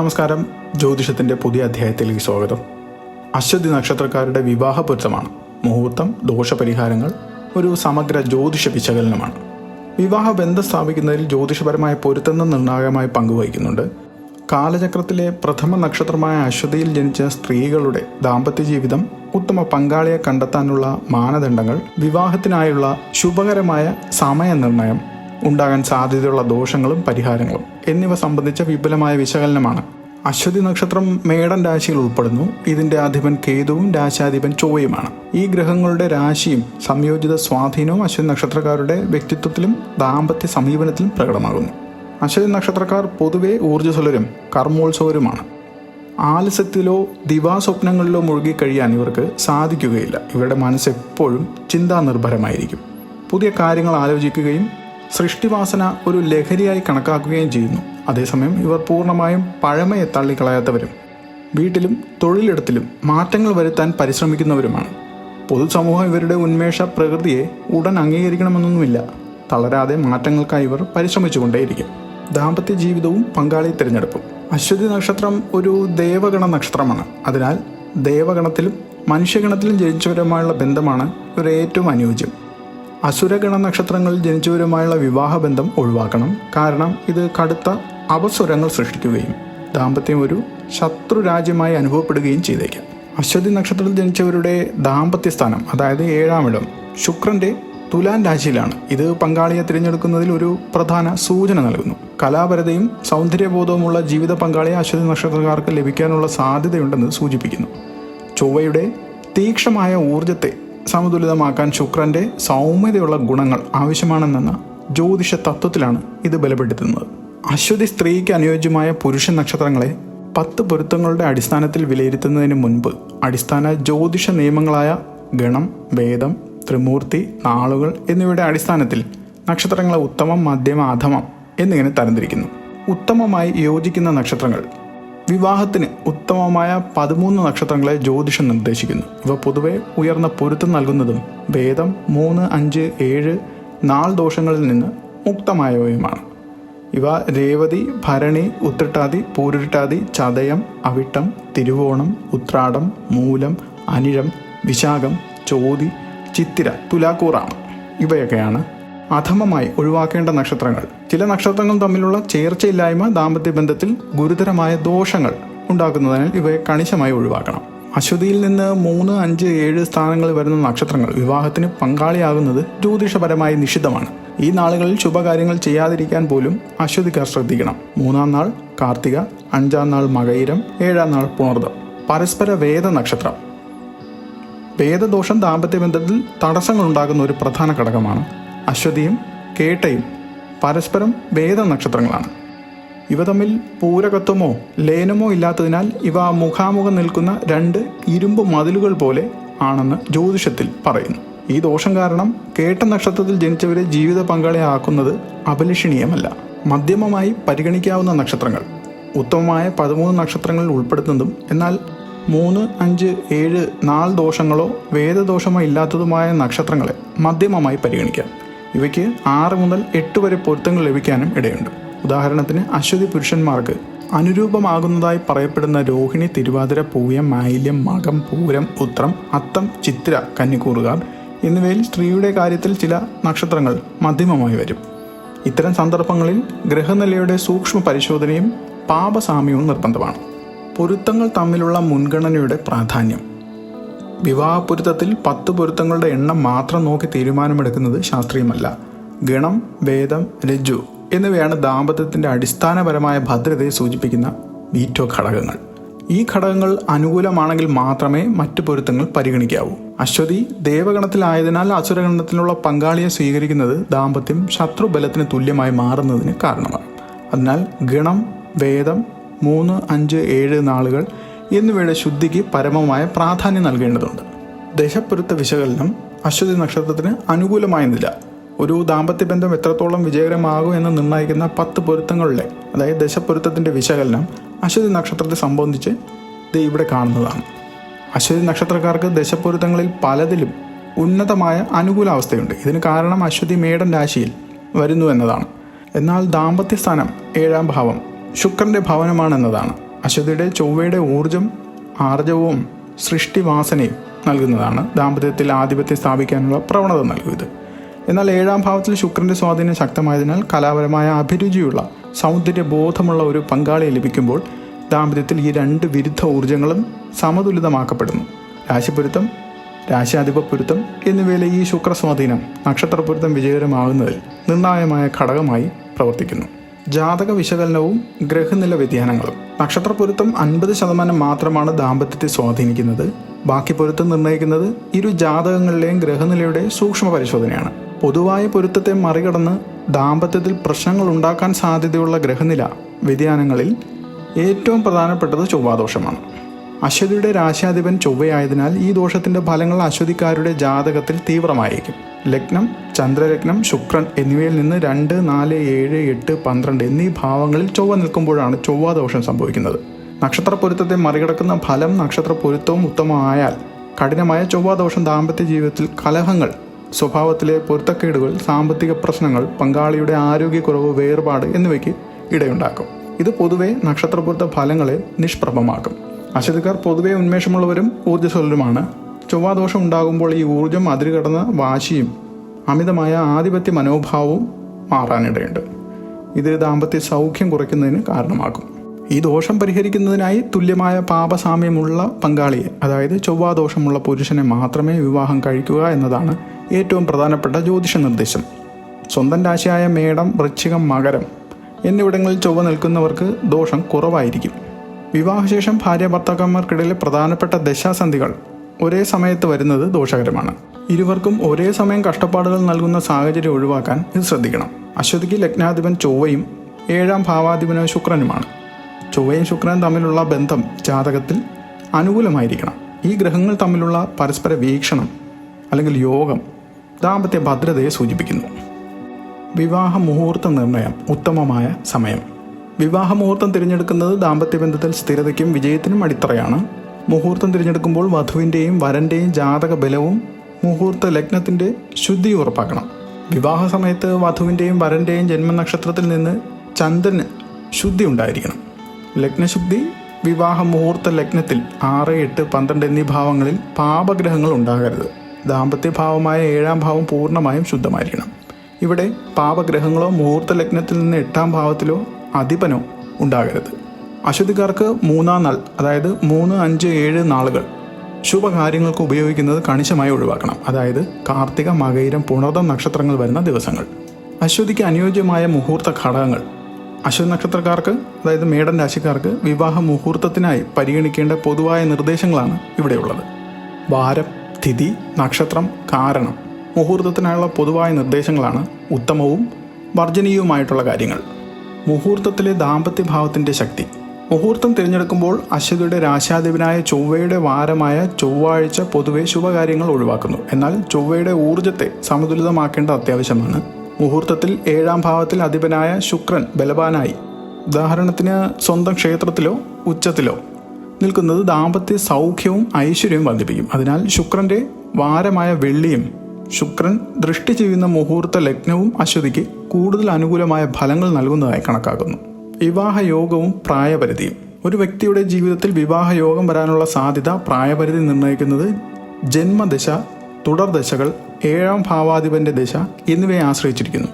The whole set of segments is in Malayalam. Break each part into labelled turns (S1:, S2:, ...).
S1: നമസ്കാരം. ജ്യോതിഷത്തിന്റെ പുതിയ അധ്യായത്തിലേക്ക് സ്വാഗതം. അശ്വതി നക്ഷത്രക്കാരുടെ വിവാഹ പൊരുത്തമാണ്. മുഹൂർത്തം ദോഷപരിഹാരങ്ങൾ ഒരു സമഗ്ര ജ്യോതിഷ വിശകലനമാണ്. വിവാഹ ബന്ധം സ്ഥാപിക്കുന്നതിൽ ജ്യോതിഷപരമായ പൊരുത്തം നിർണായകമായി പങ്കുവഹിക്കുന്നുണ്ട്. കാലചക്രത്തിലെ പ്രഥമ നക്ഷത്രമായ അശ്വതിയിൽ ജനിച്ച സ്ത്രീകളുടെ ദാമ്പത്യ ജീവിതം ഉത്തമ പങ്കാളിയെ കണ്ടെത്താനുള്ള മാനദണ്ഡങ്ങൾ വിവാഹത്തിനായുള്ള ശുഭകരമായ സമയനിർണയം ഉണ്ടാകാൻ സാധ്യതയുള്ള ദോഷങ്ങളും പരിഹാരങ്ങളും എന്നിവ സംബന്ധിച്ച വിപുലമായ വിശകലനമാണ്. അശ്വതി നക്ഷത്രം മേടൻ രാശിയിൽ ഉൾപ്പെടുന്നു. ഇതിന്റെ അധിപൻ കേതുവും രാശാധിപൻ ചൊവ്വയുമാണ്. ഈ ഗ്രഹങ്ങളുടെ രാശിയും സംയോജിത സ്വാധീനവും അശ്വതി നക്ഷത്രക്കാരുടെ വ്യക്തിത്വത്തിലും ദാമ്പത്യ സമീപനത്തിലും പ്രകടമാകുന്നു. അശ്വതി നക്ഷത്രക്കാർ പൊതുവെ ഊർജസ്വലരും കർമ്മോത്സവരുമാണ്. ആലസ്യത്തിലോ ദിവാസ്വപ്നങ്ങളിലോ മുഴുകി കഴിയാൻ ഇവർക്ക് സാധിക്കുകയില്ല. ഇവരുടെ മനസ്സ് എപ്പോഴും ചിന്താനിർഭരമായിരിക്കും. പുതിയ കാര്യങ്ങൾ ആലോചിക്കുകയും സൃഷ്ടിവാസന ഒരു ലഹരിയായി കണക്കാക്കുകയും ചെയ്യുന്നു. അതേസമയം ഇവർ പൂർണമായും പഴമയെ തള്ളിക്കളയാത്തവരും വീട്ടിലും തൊഴിലിടത്തിലും മാറ്റങ്ങൾ വരുത്താൻ പരിശ്രമിക്കുന്നവരുമാണ്. പൊതുസമൂഹം ഇവരുടെ ഉന്മേഷ പ്രകൃതിയെ ഉടൻ അംഗീകരിക്കണമെന്നൊന്നുമില്ല. തളരാതെ മാറ്റങ്ങൾക്കായി ഇവർ പരിശ്രമിച്ചുകൊണ്ടേയിരിക്കും. ദാമ്പത്യ ജീവിതവും പങ്കാളി തിരഞ്ഞെടുപ്പും. അശ്വതി നക്ഷത്രം ഒരു ദേവഗണ നക്ഷത്രമാണ്. അതിനാൽ ദേവഗണത്തിലും മനുഷ്യഗണത്തിലും ജനിച്ചവരുമായുള്ള ബന്ധമാണ് ഇവർ ഏറ്റവും അനുയോജ്യം. അസുരഗണ നക്ഷത്രങ്ങളിൽ ജനിച്ചവരുമായുള്ള വിവാഹബന്ധം ഒഴിവാക്കണം. കാരണം ഇത് കടുത്ത അപസ്വരങ്ങൾ സൃഷ്ടിക്കുകയും ദാമ്പത്യം ഒരു ശത്രു രാജ്യമായി അനുഭവപ്പെടുകയും ചെയ്തേക്കാം. അശ്വതി നക്ഷത്രത്തിൽ ജനിച്ചവരുടെ ദാമ്പത്യ സ്ഥാനം അതായത് ഏഴാം ഇടം ശുക്രന്റെ തുലാൻ രാശിയിലാണ്. ഇത് പങ്കാളിയെ തിരഞ്ഞെടുക്കുന്നതിൽ ഒരു പ്രധാന സൂചന നൽകുന്നു. കലാപരതയും സൗന്ദര്യബോധവുമുള്ള ജീവിത പങ്കാളിയെ അശ്വതി നക്ഷത്രക്കാർക്ക് ലഭിക്കാനുള്ള സാധ്യതയുണ്ടെന്ന് സൂചിപ്പിക്കുന്നു. ചൊവ്വയുടെ തീക്ഷമായ ഊർജത്തെ സമതുലിതമാക്കാൻ ശുക്രന്റെ സൗമ്യതയുള്ള ഗുണങ്ങൾ ആവശ്യമാണെന്ന ജ്യോതിഷ തത്വത്തിലാണ് ഇത് ബലപ്പെടുത്തുന്നത്. അശ്വതി സ്ത്രീക്ക് അനുയോജ്യമായ പുരുഷ നക്ഷത്രങ്ങളെ പത്ത് പൊരുത്തങ്ങളുടെ അടിസ്ഥാനത്തിൽ വിലയിരുത്തുന്നതിന് മുൻപ് അടിസ്ഥാന ജ്യോതിഷ നിയമങ്ങളായ ഗണം വേദം ത്രിമൂർത്തി നാളുകൾ എന്നിവയുടെ അടിസ്ഥാനത്തിൽ നക്ഷത്രങ്ങളെ ഉത്തമം മധ്യമ അധമം എന്നിങ്ങനെ തരംതിരിക്കുന്നു. ഉത്തമമായി യോജിക്കുന്ന നക്ഷത്രങ്ങൾ വിവാഹത്തിന് ഉത്തമമായ പതിമൂന്ന് നക്ഷത്രങ്ങളെ ജ്യോതിഷം നിർദ്ദേശിക്കുന്നു. ഇവ പൊതുവെ ഉയർന്ന പൊരുത്തം നൽകുന്നതും വേദം മൂന്ന് അഞ്ച് ഏഴ് നാൾ ദോഷങ്ങളിൽ നിന്ന് മുക്തമായവയുമാണ്. ഇവ രേവതി ഭരണി ഉത്രട്ടാതി പൂരുരുട്ടാതി ചതയം അവിട്ടം തിരുവോണം ഉത്രാടം മൂലം അനിഴം വിശാഖം ചോതി ചിത്തിര തുലാക്കൂറാണ്. ഇവയൊക്കെയാണ് അധമമായി ഒഴിവാക്കേണ്ട നക്ഷത്രങ്ങൾ. ചില നക്ഷത്രങ്ങൾ തമ്മിലുള്ള ചേർച്ചയില്ലായ്മ ദാമ്പത്യ ബന്ധത്തിൽ ഗുരുതരമായ ദോഷങ്ങൾ ഉണ്ടാക്കുന്നതിനാൽ ഇവയെ കണിശമായി ഒഴിവാക്കണം. അശ്വതിയിൽ നിന്ന് മൂന്ന് അഞ്ച് ഏഴ് സ്ഥാനങ്ങളിൽ വരുന്ന നക്ഷത്രങ്ങൾ വിവാഹത്തിന് പങ്കാളിയാകുന്നത് ജ്യോതിഷപരമായി നിഷിദ്ധമാണ്. ഈ നാളുകളിൽ ശുഭകാര്യങ്ങൾ ചെയ്യാതിരിക്കാൻ പോലും അശ്വതിക്കാർ ശ്രദ്ധിക്കണം. മൂന്നാം നാൾ കാർത്തിക അഞ്ചാം നാൾ മകയിരം ഏഴാം നാൾ പുണർദം. പരസ്പര വേദ നക്ഷത്രം. വേദദോഷം ദാമ്പത്യ ബന്ധത്തിൽ തടസ്സങ്ങൾ ഉണ്ടാകുന്ന ഒരു പ്രധാന ഘടകമാണ് അശ്വതിയും കേട്ടയും പരസ്പരം വേദ നക്ഷത്രങ്ങളാണ്. ഇവ തമ്മിൽ പൂരകത്വമോ ലേനമോ ഇല്ലാത്തതിനാൽ ഇവ മുഖാമുഖം നിൽക്കുന്ന രണ്ട് ഇരുമ്പ് മതിലുകൾ പോലെ ആണെന്ന് ജ്യോതിഷത്തിൽ പറയുന്നു. ഈ ദോഷം കാരണം കേട്ട നക്ഷത്രത്തിൽ ജനിച്ചവരെ ജീവിത പങ്കാളിയാക്കുന്നത് അപലഷണീയമല്ല. മധ്യമമായി പരിഗണിക്കാവുന്ന നക്ഷത്രങ്ങൾ. ഉത്തമമായ പതിമൂന്ന് നക്ഷത്രങ്ങളിൽ ഉൾപ്പെടുത്തുന്നതും എന്നാൽ മൂന്ന് അഞ്ച് ഏഴ് നാല് ദോഷങ്ങളോ വേദദോഷമോ ഇല്ലാത്തതുമായ നക്ഷത്രങ്ങളെ മധ്യമമായി പരിഗണിക്കാം. ഇവയ്ക്ക് ആറ് മുതൽ എട്ട് വരെ പൊരുത്തങ്ങൾ ലഭിക്കാനും ഇടയുണ്ട്. ഉദാഹരണത്തിന് അശ്വതി പുരുഷന്മാർക്ക് അനുരൂപമാകുന്നതായി പറയപ്പെടുന്ന രോഹിണി തിരുവാതിര പൂയം മാലിന്യം മകം പൂരം ഉത്രം അത്തം ചിത്ര കന്നിക്കൂറുകാർ എന്നിവയിൽ സ്ത്രീയുടെ കാര്യത്തിൽ ചില നക്ഷത്രങ്ങൾ മധ്യമമായി വരും. ഇത്തരം സന്ദർഭങ്ങളിൽ ഗ്രഹനിലയുടെ സൂക്ഷ്മ പരിശോധനയും പാപസാമ്യവും നിർബന്ധമാണ്. പൊരുത്തങ്ങൾ തമ്മിലുള്ള മുൻഗണനയുടെ പ്രാധാന്യം. വിവാഹ പൊരുത്തത്തിൽ പത്ത് പൊരുത്തങ്ങളുടെ എണ്ണം മാത്രം നോക്കി തീരുമാനമെടുക്കുന്നത് ശാസ്ത്രീയമല്ല. ഗണം വേദം രജ്ജു എന്നിവയാണ് ദാമ്പത്യത്തിന്റെ അടിസ്ഥാനപരമായ ഭദ്രതയെ സൂചിപ്പിക്കുന്ന വീറ്റോ ഘടകങ്ങൾ. ഈ ഘടകങ്ങൾ അനുകൂലമാണെങ്കിൽ മാത്രമേ മറ്റു പൊരുത്തങ്ങൾ പരിഗണിക്കാവൂ. അശ്വതി ദേവഗണത്തിലായതിനാൽ അസുരഗണത്തിലുള്ള പങ്കാളിയെ സ്വീകരിക്കുന്നത് ദാമ്പത്യം ശത്രുബലത്തിന് തുല്യമായി മാറുന്നതിന് കാരണമാണ്. അതിനാൽ ഗണം വേദം മൂന്ന് അഞ്ച് ഏഴ് നാളുകൾ എന്നിവയുടെ ശുദ്ധിക്ക് പരമമായ പ്രാധാന്യം നൽകേണ്ടതുണ്ട്. ദശപ്പൊരുത്ത വിശകലനം അശ്വതി നക്ഷത്രത്തിന് അനുകൂലമായ നില. ഒരു ദാമ്പത്യ ബന്ധം എത്രത്തോളം വിജയകരമാകും എന്ന് നിർണയിക്കുന്ന പത്ത് പൊരുത്തങ്ങളുടെ അതായത് ദശപ്പൊരുത്തത്തിന്റെ വിശകലനം അശ്വതി നക്ഷത്രത്തെ സംബന്ധിച്ച് ഇത് ഇവിടെ കാണുന്നതാണ്. അശ്വതി നക്ഷത്രക്കാർക്ക് ദശപ്പൊരുത്തങ്ങളിൽ പലതിലും ഉന്നതമായ അനുകൂലാവസ്ഥയുണ്ട്. ഇതിന് കാരണം അശ്വതി മേടൻ രാശിയിൽ വരുന്നു എന്നതാണ്. എന്നാൽ ദാമ്പത്യ സ്ഥാനം ഏഴാം ഭാവം ശുക്രന്റെ ഭവനമാണെന്നതാണ്. അശ്വതിയുടെ ചൊവ്വയുടെ ഊർജം ആർജവും സൃഷ്ടിവാസനയും നൽകുന്നതാണ് ദാമ്പത്യത്തിൽ ആധിപത്യം സ്ഥാപിക്കാനുള്ള പ്രവണത നൽകിയത്. എന്നാൽ ഏഴാം ഭാവത്തിൽ ശുക്രന്റെ സ്വാധീനം ശക്തമായതിനാൽ കലാപരമായ അഭിരുചിയുള്ള സൗന്ദര്യ ബോധമുള്ള ഒരു പങ്കാളിയെ ലഭിക്കുമ്പോൾ ദാമ്പത്യത്തിൽ ഈ രണ്ട് വിരുദ്ധ ഊർജങ്ങളും സമതുലിതമാക്കപ്പെടുന്നു. രാശിപ്പൊരുത്തം രാശിയാധിപപ്പൊരുത്തം എന്നിവയിലെ ഈ ശുക്രസ്വാധീനം നക്ഷത്രപ്പൊരുത്തം വിജയകരമാകുന്നതിൽ നിർണായകമായ ഘടകമായി പ്രവർത്തിക്കുന്നു. ജാതക വിശകലനവും ഗ്രഹനില വ്യതിയാനങ്ങളും. നക്ഷത്ര പൊരുത്തം അൻപത് ശതമാനം മാത്രമാണ് ദാമ്പത്യത്തെ സ്വാധീനിക്കുന്നത്. ബാക്കി പൊരുത്തം നിർണയിക്കുന്നത് ഇരു ജാതകങ്ങളിലെയും ഗ്രഹനിലയുടെ സൂക്ഷ്മ പരിശോധനയാണ്. പൊതുവായ പൊരുത്തത്തെ മറികടന്ന് ദാമ്പത്യത്തിൽ പ്രശ്നങ്ങൾ ഉണ്ടാക്കാൻ സാധ്യതയുള്ള ഗ്രഹനില വ്യതിയാനങ്ങളിൽ ഏറ്റവും പ്രധാനപ്പെട്ടത് ചൊവ്വാദോഷമാണ്. അശ്വതിയുടെ രാശാധിപൻ ചൊവ്വയായതിനാൽ ഈ ദോഷത്തിന്റെ ഫലങ്ങൾ അശ്വതിക്കാരുടെ ജാതകത്തിൽ തീവ്രമായിരിക്കും ലഗ്നം ചന്ദ്രലഗ്നം ശുക്രൻ എന്നിവയിൽ നിന്ന് രണ്ട് നാല് ഏഴ് എട്ട് പന്ത്രണ്ട് എന്നീ ഭാവങ്ങളിൽ ചൊവ്വ നിൽക്കുമ്പോഴാണ് ചൊവ്വാദോഷം സംഭവിക്കുന്നത്. നക്ഷത്ര പൊരുത്തത്തെ മറികടക്കുന്ന ഫലം നക്ഷത്ര പൊരുത്തവും ഉത്തമമായാൽ കഠിനമായ ചൊവ്വാദോഷം ദാമ്പത്യ ജീവിതത്തിൽ കലഹങ്ങൾ സ്വഭാവത്തിലെ പൊരുത്തക്കേടുകൾ സാമ്പത്തിക പ്രശ്നങ്ങൾ പങ്കാളിയുടെ ആരോഗ്യക്കുറവ് വേർപാട് എന്നിവയ്ക്ക് ഇടയുണ്ടാക്കും. ഇത് പൊതുവെ നക്ഷത്രപൂർത്ത ഫലങ്ങളെ നിഷ്പ്രഭമാക്കും. അശ്വതിക്കാർ പൊതുവെ ഉന്മേഷമുള്ളവരും ഊർജസ്വലരുമാണ്. ചൊവ്വാദോഷം ഉണ്ടാകുമ്പോൾ ഈ ഊർജം അതിരുകടന്ന വാശിയും അമിതമായ ആധിപത്യ മനോഭാവവും മാറാനിടയുണ്ട്. ഇത് ദാമ്പത്യ സൗഖ്യം കുറയ്ക്കുന്നതിന് കാരണമാകും. ഈ ദോഷം പരിഹരിക്കുന്നതിനായി തുല്യമായ പാപസാമ്യമുള്ള പങ്കാളിയെ അതായത് ചൊവ്വാദോഷമുള്ള പുരുഷനെ മാത്രമേ വിവാഹം കഴിക്കുക എന്നതാണ് ഏറ്റവും പ്രധാനപ്പെട്ട ജ്യോതിഷ നിർദ്ദേശം. സ്വന്തം രാശിയായ മേടം വൃശ്ചികം മകരം എന്നിവിടങ്ങളിൽ ചൊവ്വ നിൽക്കുന്നവർക്ക് ദോഷം കുറവായിരിക്കും. വിവാഹശേഷം ഭാര്യ ഭർത്താക്കന്മാർക്കിടയിലെ പ്രധാനപ്പെട്ട ദശാസന്ധികൾ ഒരേ സമയത്ത് വരുന്നത് ദോഷകരമാണ്. ഇരുവർക്കും ഒരേ സമയം കഷ്ടപ്പാടുകൾ നൽകുന്ന സാഹചര്യം ഒഴിവാക്കാൻ ഇത് ശ്രദ്ധിക്കണം. അശ്വതിക്ക് ലഗ്നാധിപൻ ചൊവ്വയും ഏഴാം ഭാവാധിപനോ ശുക്രനുമാണ്. ചൊവ്വയും ശുക്രനും തമ്മിലുള്ള ബന്ധം ജാതകത്തിൽ അനുകൂലമായിരിക്കണം. ഈ ഗ്രഹങ്ങൾ തമ്മിലുള്ള പരസ്പര വീക്ഷണം അല്ലെങ്കിൽ യോഗം ദാമ്പത്യ ഭദ്രതയെ സൂചിപ്പിക്കുന്നു. വിവാഹ മുഹൂർത്ത നിർണയം ഉത്തമമായ സമയം. വിവാഹ മുഹൂർത്തം തിരഞ്ഞെടുക്കുന്നത് ദാമ്പത്യ ബന്ധത്തിൽ സ്ഥിരതയ്ക്കും വിജയത്തിനും അടിത്തറയാണ്. മുഹൂർത്തം തിരഞ്ഞെടുക്കുമ്പോൾ വധുവിന്റെയും വരന്റെയും ജാതക ബലവും മുഹൂർത്ത ലഗ്നത്തിന്റെ ശുദ്ധി ഉറപ്പാക്കണം. വിവാഹ സമയത്ത് വധുവിന്റെയും വരന്റെയും ജന്മനക്ഷത്രത്തിൽ നിന്ന് ചന്ദ്രന് ശുദ്ധി ഉണ്ടായിരിക്കണം. ലഗ്നശുദ്ധി വിവാഹ മുഹൂർത്ത ലഗ്നത്തിൽ ആറ് എട്ട് പന്ത്രണ്ട് എന്നീ ഭാവങ്ങളിൽ പാപഗ്രഹങ്ങൾ ഉണ്ടാകരുത്. ദാമ്പത്യഭാവമായ ഏഴാം ഭാവം പൂർണമായും ശുദ്ധമായിരിക്കണം. ഇവിടെ പാപഗ്രഹങ്ങളോ മുഹൂർത്ത ലഗ്നത്തിൽ നിന്ന് എട്ടാം ഭാവത്തിലോ അധിപനോ ഉണ്ടാകരുത്. അശ്വതിക്കാർക്ക് മൂന്നാം നാൾ അതായത് മൂന്ന് അഞ്ച് ഏഴ് നാളുകൾ ശുഭകാര്യങ്ങൾക്ക് ഉപയോഗിക്കുന്നത് കണിശമായി ഒഴിവാക്കണം. അതായത് കാർത്തിക മകയിരം പുണർദം നക്ഷത്രങ്ങൾ വരുന്ന ദിവസങ്ങൾ. അശ്വതിക്ക് അനുയോജ്യമായ മുഹൂർത്ത ഘടകങ്ങൾ. അശ്വതി നക്ഷത്രക്കാർക്ക് അതായത് മേടൻ രാശിക്കാർക്ക് വിവാഹ മുഹൂർത്തത്തിനായി പരിഗണിക്കേണ്ട പൊതുവായ നിർദ്ദേശങ്ങളാണ് ഇവിടെയുള്ളത്. വാരം തിഥി നക്ഷത്രം കാരണം മുഹൂർത്തത്തിനായുള്ള പൊതുവായ നിർദ്ദേശങ്ങളാണ് ഉത്തമവും വർജനീയവുമായിട്ടുള്ള കാര്യങ്ങൾ. മുഹൂർത്തത്തിലെ ദാമ്പത്യഭാവത്തിന്റെ ശക്തി. മുഹൂർത്തം തിരഞ്ഞെടുക്കുമ്പോൾ അശ്വതിയുടെ രാശാധിപനായ ചൊവ്വയുടെ വാരമായ ചൊവ്വാഴ്ച പൊതുവെ ശുഭകാര്യങ്ങൾ ഒഴിവാക്കുന്നു. എന്നാൽ ചൊവ്വയുടെ ഊർജത്തെ സമതുലിതമാക്കേണ്ട അത്യാവശ്യമാണ്. മുഹൂർത്തത്തിൽ ഏഴാം ഭാവത്തിൽ അധിപനായ ശുക്രൻ ബലവാനായി. ഉദാഹരണത്തിന് സ്വന്തം ക്ഷേത്രത്തിലോ ഉച്ചത്തിലോ നിൽക്കുന്നത് ദാമ്പത്യ സൗഖ്യവും ഐശ്വര്യവും വർദ്ധിപ്പിക്കും. അതിനാൽ ശുക്രന്റെ വാരമായ വെള്ളിയും ശുക്രൻ ദൃഷ്ടി ചെയ്യുന്ന മുഹൂർത്ത ലഗ്നവും അശ്വതിക്ക് കൂടുതൽ അനുകൂലമായ ഫലങ്ങൾ നൽകുന്നതായി കണക്കാക്കുന്നു. വിവാഹ യോഗവും പ്രായപരിധിയും. ഒരു വ്യക്തിയുടെ ജീവിതത്തിൽ വിവാഹ യോഗം വരാനുള്ള സാധ്യത പ്രായപരിധി നിർണയിക്കുന്നത് ജന്മദശ തുടർദശകൾ ഏഴാം ഭാവാധിപന്റെ ദശ എന്നിവയെ ആശ്രയിച്ചിരിക്കുന്നു.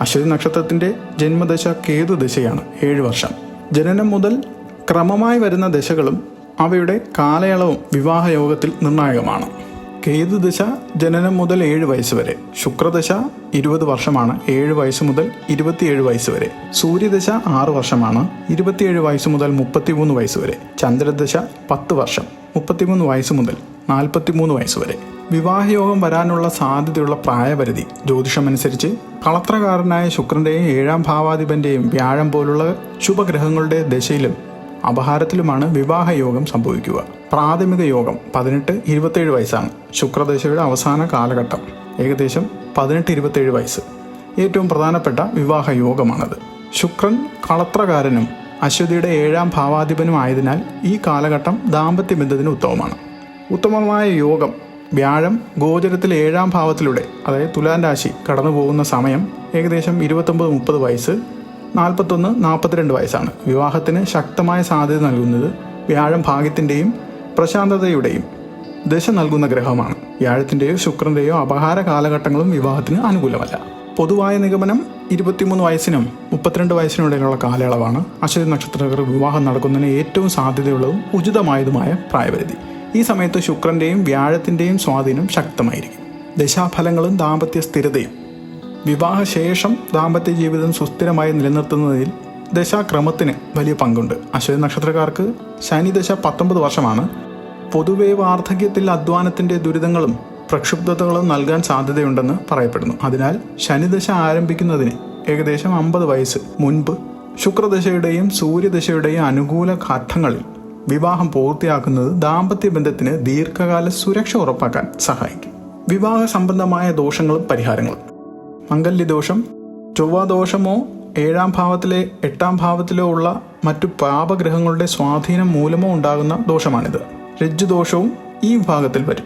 S1: അശ്വതി നക്ഷത്രത്തിന്റെ ജന്മദശ കേതു ദശയാണ് ഏഴ് വർഷം. ജനനം മുതൽ ക്രമമായി വരുന്ന ദശകളും അവയുടെ കാലയളവും വിവാഹയോഗത്തിൽ നിർണായകമാണ്. കേതുദശ ജനനം മുതൽ ഏഴ് വയസ്സ് വരെ. ശുക്രദശ ഇരുപത് വർഷമാണ്. ഏഴ് വയസ്സ് മുതൽ ഇരുപത്തിയേഴ് വയസ്സ് വരെ. സൂര്യദശ ആറ് വർഷമാണ്. ഇരുപത്തിയേഴ് വയസ്സ് മുതൽ മുപ്പത്തിമൂന്ന് വയസ്സ് വരെ. ചന്ദ്രദശ പത്ത് വർഷം. മുപ്പത്തിമൂന്ന് വയസ്സ് മുതൽ നാൽപ്പത്തിമൂന്ന് വയസ്സ് വരെ. വിവാഹയോഗം വരാനുള്ള സാധ്യതയുള്ള പ്രായപരിധി ജ്യോതിഷമനുസരിച്ച് കളത്രകാരനായ ശുക്രന്റെയും ഏഴാം ഭാവാധിപന്റെയും വ്യാഴം പോലുള്ള ശുഭഗ്രഹങ്ങളുടെ ദശയിലും അപഹാരത്തിലുമാണ് വിവാഹയോഗം സംഭവിക്കുക. പ്രാഥമിക യോഗം പതിനെട്ട് ഇരുപത്തേഴ് വയസ്സാണ്. ശുക്രദശയുടെ അവസാന കാലഘട്ടം. ഏകദേശം പതിനെട്ട് ഇരുപത്തേഴ് വയസ്സ്. ഏറ്റവും പ്രധാനപ്പെട്ട വിവാഹ യോഗമാണത്. ശുക്രൻ കളത്രകാരനും അശ്വതിയുടെ ഏഴാം ഭാവാധിപനും ആയതിനാൽ ഈ കാലഘട്ടം ദാമ്പത്യ ബന്ധത്തിന് ഉത്തമമാണ്. ഉത്തമമായ യോഗം വ്യാഴം ഗോചരത്തിൽ ഏഴാം ഭാവത്തിലൂടെ അതായത് തുലാൻ രാശി കടന്നു പോകുന്ന സമയം ഏകദേശം ഇരുപത്തൊമ്പത് മുപ്പത് വയസ്സ് നാൽപ്പത്തൊന്ന് നാൽപ്പത്തിരണ്ട് വയസ്സാണ്. വിവാഹത്തിന് ശക്തമായ സാധ്യത നൽകുന്നത് വ്യാഴം ഭാഗ്യത്തിന്റെയും പ്രശാന്തതയുടെയും ദശ നൽകുന്ന ഗ്രഹമാണ്. വ്യാഴത്തിന്റെയോ ശുക്രന്റെയോ അപഹാര കാലഘട്ടങ്ങളും വിവാഹത്തിന് അനുകൂലമല്ല. പൊതുവായ നിഗമനം ഇരുപത്തിമൂന്ന് വയസ്സിനും മുപ്പത്തിരണ്ട് വയസ്സിനും ഇടയിലുള്ള കാലയളവാണ്. അശ്വതി നക്ഷത്രക്കാർ വിവാഹം നടക്കുന്നതിന് ഏറ്റവും സാധ്യതയുള്ളതും ഉചിതമായതുമായ പ്രായപരിധി. ഈ സമയത്ത് ശുക്രന്റെയും വ്യാഴത്തിന്റെയും സ്വാധീനം ശക്തമായിരിക്കും. ദശാഫലങ്ങളും ദാമ്പത്യ സ്ഥിരതയും വിവാഹശേഷം ദാമ്പത്യ ജീവിതം സുസ്ഥിരമായി നിലനിർത്തുന്നതിൽ ദശാക്രമത്തിന് വലിയ പങ്കുണ്ട്. അശ്വതി നക്ഷത്രക്കാർക്ക് ശനി ദശ പത്തൊമ്പത് വർഷമാണ്. പൊതുവേ വാർദ്ധക്യത്തിൽ അധ്വാനത്തിന്റെ ദുരിതങ്ങളും പ്രക്ഷുബ്ധതകളും നൽകാൻ സാധ്യതയുണ്ടെന്ന് പറയപ്പെടുന്നു. അതിനാൽ ശനിദശ ആരംഭിക്കുന്നതിന് ഏകദേശം അമ്പത് വയസ്സ് മുൻപ് ശുക്രദശയുടെയും സൂര്യദശയുടെയും അനുകൂല ഘട്ടങ്ങളിൽ വിവാഹം പൂർത്തിയാക്കുന്നത് ദാമ്പത്യ ബന്ധത്തിന് ദീർഘകാല സുരക്ഷ ഉറപ്പാക്കാൻ സഹായിക്കും. വിവാഹ സംബന്ധമായ ദോഷങ്ങളും പരിഹാരങ്ങളും. മംഗല്യദോഷം ചൊവ്വാദോഷമോ ഏഴാം ഭാവത്തിലെ എട്ടാം ഭാവത്തിലോ ഉള്ള മറ്റു പാപഗ്രഹങ്ങളുടെ സ്വാധീനം മൂലമോ ഉണ്ടാകുന്ന ദോഷമാണിത്. രജ്ജുദോഷവും ഈ വിഭാഗത്തിൽ വരും.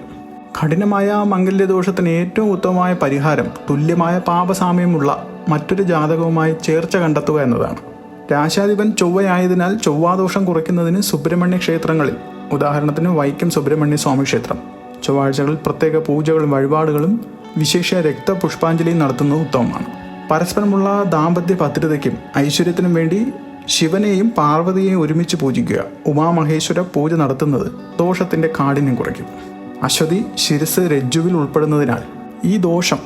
S1: കഠിനമായ മംഗല്യദോഷത്തിന് ഏറ്റവും ഉത്തമമായ പരിഹാരം തുല്യമായ പാപസാമ്യമുള്ള മറ്റൊരു ജാതകവുമായി ചേർച്ച കണ്ടെത്തുക എന്നതാണ്. രാശാധിപൻ ചൊവ്വയായതിനാൽ ചൊവ്വാദോഷം കുറയ്ക്കുന്നതിന് സുബ്രഹ്മണ്യ ക്ഷേത്രങ്ങളിൽ ഉദാഹരണത്തിന് വൈക്കം സുബ്രഹ്മണ്യ സ്വാമി ക്ഷേത്രം ചൊവ്വാഴ്ചകളിൽ പ്രത്യേക പൂജകളും വഴിപാടുകളും വിശേഷ രക്തപുഷ്പാഞ്ജലി നടത്തുന്നത് ഉത്തമമാണ്. പരസ്പരമുള്ള ദാമ്പത്യ ഭദ്രതയ്ക്കും ഐശ്വര്യത്തിനും വേണ്ടി ശിവനെയും പാർവതിയെയും ഒരുമിച്ച് പൂജിക്കുക. ഉമാമഹേശ്വര പൂജ നടത്തുന്നത് ദോഷത്തിന്റെ കാഠിന്യം കുറയ്ക്കും. അശ്വതി ശിരസ് രജ്ജുവിൽ ഉൾപ്പെടുന്നതിനാൽ ഈ ദോഷം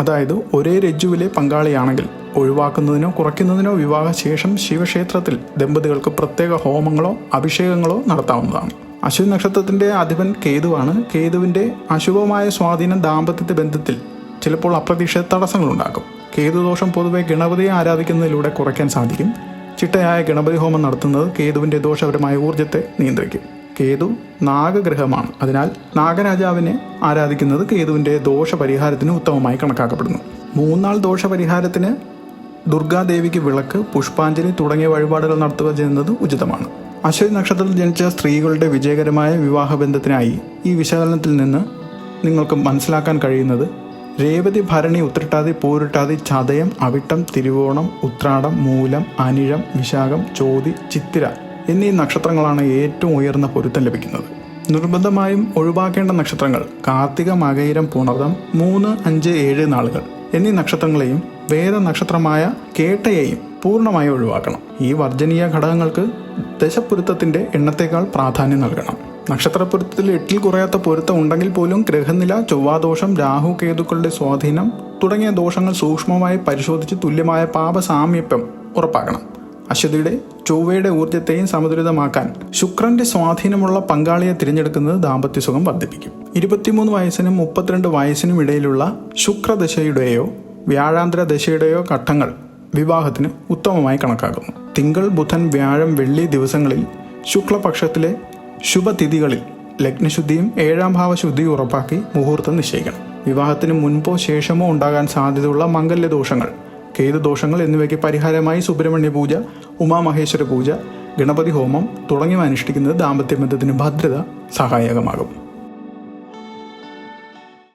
S1: അതായത് ഒരേ രജ്ജുവിലെ പങ്കാളിയാണെങ്കിൽ ഒഴിവാക്കുന്നതിനോ കുറയ്ക്കുന്നതിനോ വിവാഹശേഷം ശിവക്ഷേത്രത്തിൽ ദമ്പതികൾക്ക് പ്രത്യേക ഹോമങ്ങളോ അഭിഷേകങ്ങളോ നടത്താവുന്നതാണ്. അശ്വതി നക്ഷത്രത്തിന്റെ അധിപൻ കേതുവാണ്. കേതുവിന്റെ അശുഭമായ സ്വാധീനം ദാമ്പത്യത്തെ ബന്ധത്തിൽ ചിലപ്പോൾ അപ്രതീക്ഷിത തടസ്സങ്ങളുണ്ടാക്കും കേതുദോഷം പൊതുവെ ഗണപതിയെ ആരാധിക്കുന്നതിലൂടെ കുറയ്ക്കാൻ സാധിക്കും. ചിട്ടയായ ഗണപതി ഹോമം നടത്തുന്നത് കേതുവിന്റെ ദോഷപരമായ ഊർജത്തെ നിയന്ത്രിക്കും. കേതു നാഗഗ്രഹമാണ്. അതിനാൽ നാഗരാജാവിനെ ആരാധിക്കുന്നത് കേതുവിന്റെ ദോഷപരിഹാരത്തിന് ഉത്തമമായി കണക്കാക്കപ്പെടുന്നു. മൂന്നാൾ ദോഷപരിഹാരത്തിന് ദുർഗാദേവിക്ക് വിളക്ക് പുഷ്പാഞ്ജലി തുടങ്ങിയ വഴിപാടുകൾ നടത്തുക ചെയ്യുന്നത് ഉചിതമാണ്. അശ്വതി നക്ഷത്രത്തിൽ ജനിച്ച സ്ത്രീകളുടെ വിജയകരമായ വിവാഹബന്ധത്തിനായി ഈ വിശകലനത്തിൽ നിന്ന് നിങ്ങൾക്ക് മനസ്സിലാക്കാൻ കഴിയുന്നത് രേവതി ഭരണി ഉത്രട്ടാതി പോരിട്ടാതി ചതയം അവിട്ടം തിരുവോണം ഉത്രാടം മൂലം അനിഴം വിശാഖം ചോതി ചിത്തിര എന്നീ നക്ഷത്രങ്ങളാണ് ഏറ്റവും ഉയർന്ന പൊരുത്തം ലഭിക്കുന്നത്. നിർബന്ധമായും ഒഴിവാക്കേണ്ട നക്ഷത്രങ്ങൾ കാർത്തിക മകയിരം പുണർദം മൂന്ന് അഞ്ച് ഏഴ് നാളുകൾ എന്നീ നക്ഷത്രങ്ങളെയും വേദ നക്ഷത്രമായ കേട്ടയെയും പൂർണമായി ഒഴിവാക്കണം. ഈ വർജനീയ ഘടകങ്ങൾക്ക് ദശപൊരുത്തത്തിന്റെ എണ്ണത്തേക്കാൾ പ്രാധാന്യം നൽകണം. നക്ഷത്രപ്പൊരുത്തത്തിൽ എട്ടിൽ കുറയാത്ത പൊരുത്തം ഉണ്ടെങ്കിൽ പോലും ഗ്രഹനില ചൊവ്വാദോഷം രാഹു കേതുക്കളുടെ സ്വാധീനം തുടങ്ങിയ ദോഷങ്ങൾ സൂക്ഷ്മമായി പരിശോധിച്ച് തുല്യമായ പാപസാമീപ്യം ഉറപ്പാക്കണം. അശ്വതിയുടെ ചൊവ്വയുടെ ഊർജത്തെയും സമതുലിതമാക്കാൻ ശുക്രന്റെ സ്വാധീനമുള്ള പങ്കാളിയെ തിരഞ്ഞെടുക്കുന്നത് ദാമ്പത്യ സുഖം വർദ്ധിപ്പിക്കും. ഇരുപത്തിമൂന്ന് വയസ്സിനും മുപ്പത്തിരണ്ട് വയസ്സിനും ഇടയിലുള്ള ശുക്രദശയുടെയോ വ്യാഴാന്തര ദശയുടെയോ ഘട്ടങ്ങൾ വിവാഹത്തിന് ഉത്തമമായി കണക്കാക്കുന്നു. തിങ്കൾ ബുധൻ വ്യാഴം വെള്ളി ദിവസങ്ങളിൽ ശുക്ലപക്ഷത്തിലെ ശുഭതിഥികളിൽ ലഗ്നശുദ്ധിയും ഏഴാം ഭാവ ശുദ്ധിയും ഉറപ്പാക്കി മുഹൂർത്തം നിശ്ചയിക്കണം. വിവാഹത്തിന് മുൻപോ ശേഷമോ ഉണ്ടാകാൻ സാധ്യതയുള്ള മംഗല്യ മംഗല്യദോഷങ്ങൾ കേതുദോഷങ്ങൾ എന്നിവയ്ക്ക് പരിഹാരമായി സുബ്രഹ്മണ്യ പൂജ ഉമാമഹേശ്വര പൂജ ഗണപതി ഹോമം തുടങ്ങിയവ അനുഷ്ഠിക്കുന്നത് ദാമ്പത്യ ബന്ധത്തിന് ഭദ്രത സഹായകമാകും.